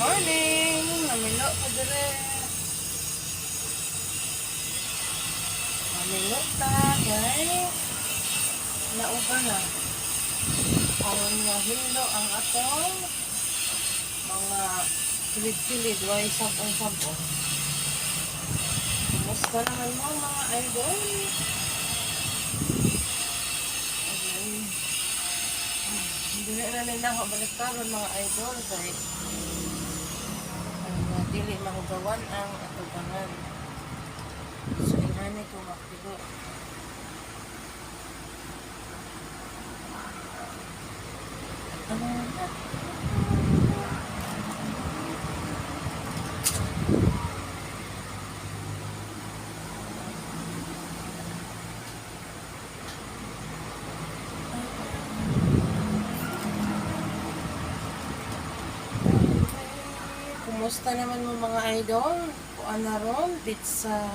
morning! Namilo ko dire. Namilo ta, guys. Nauba na. Aron nga hilo ang atong mga kilid-kilid, way sabong-sabong. Kumusta naman mo mga idol? Hindi na rin ako balik karon mga idol ang mahugawan ang atubangan. So inani ko makilo. Ano na? Kumusta naman mo mga idol? Kuan na ron, pizza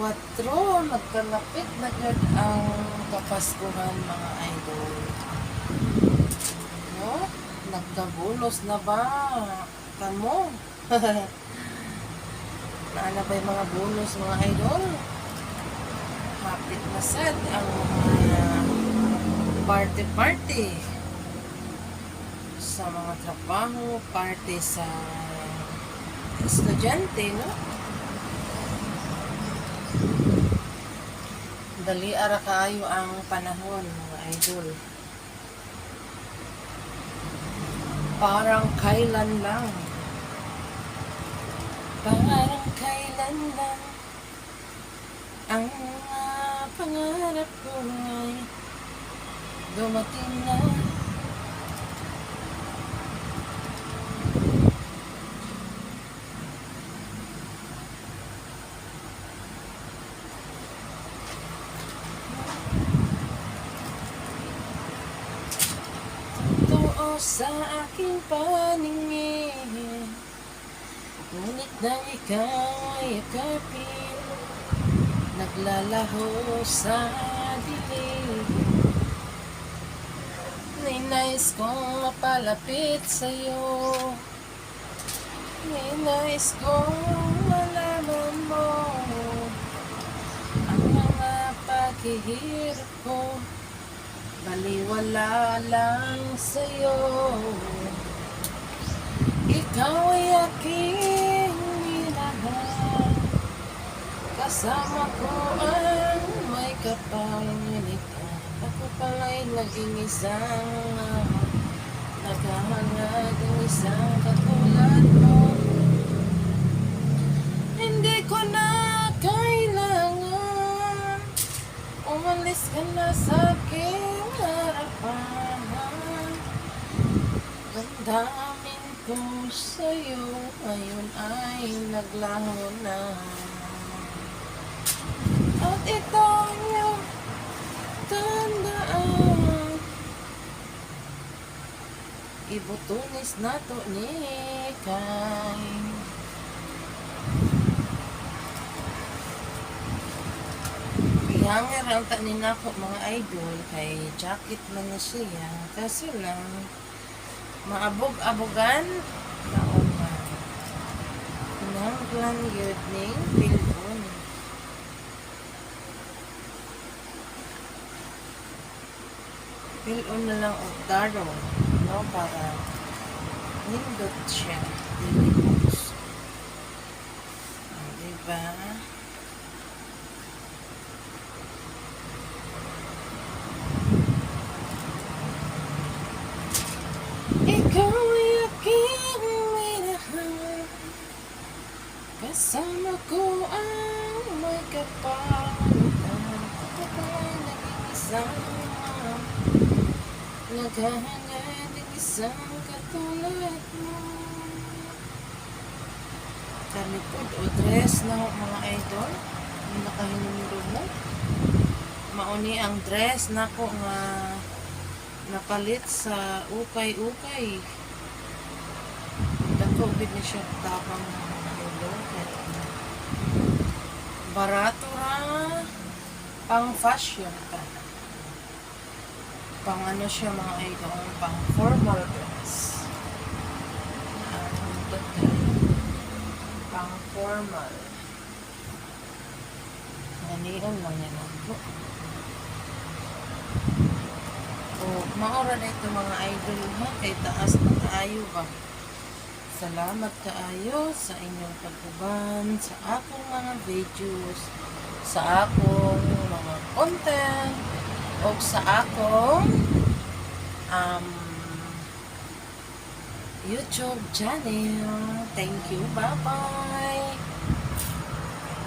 4, nagkalapit na gad ang kapaskuhan mga idol. No? Nagkabulos na ba? Kamo? Naana ba yung mga bulos mga idol? Hapit na sad ang mga party-party sa mga trabaho, parte sa estudyante, no? Dali ara kaayo ang panahon, mga idol. Parang kailan lang. Parang kailan lang ang mga pangarap ko ay dumating na. Sa aking paningin. Ngunit nang ikaw ay yakapin Naglalaho sa dilim. Ninais kong mapalapit sa'yo. Ninais kong malaman mo Ang mga paghihirap ko Baliwala lang sa'yo. Ikaw ay aking minahal. Kasama ko ang may kapangyarihan Ako pala'y naging isang Naghahangad Umalis ka na sa aking harapan. Damdamin ko sa'yo Ngayon ay naglaho na At ito ang iyong tandaan. Ibutunis na to ni Kay Ihanger ang tanin ako mga idol kay jacket man na siya. Kaso lang, maabog-abogan naon na. Pinanglan yun ning pilbon. Pilon na lang og daro, no, para nindot siya. Dilibos. Ah, Diba? Naghahangad ng isang katulad mo Karnipod o dress na mga idol Ang nakahinumiro mo Mauni ang dress na ko nga napalit sa ukay-ukay. Dako gid ni siya tabang ulo kay barato ra pang fashion ka. Pang ano siya mga idol, pang formal dress. Ang formal. Ganion lang yan ako. O, maura na ito mga idol ha, kay taas na kaayo ba. Salamat kaayo sa inyong pag-uban, sa akong mga videos, sa akong mga content, o sa akong um, YouTube channel. Thank you. Bye-bye.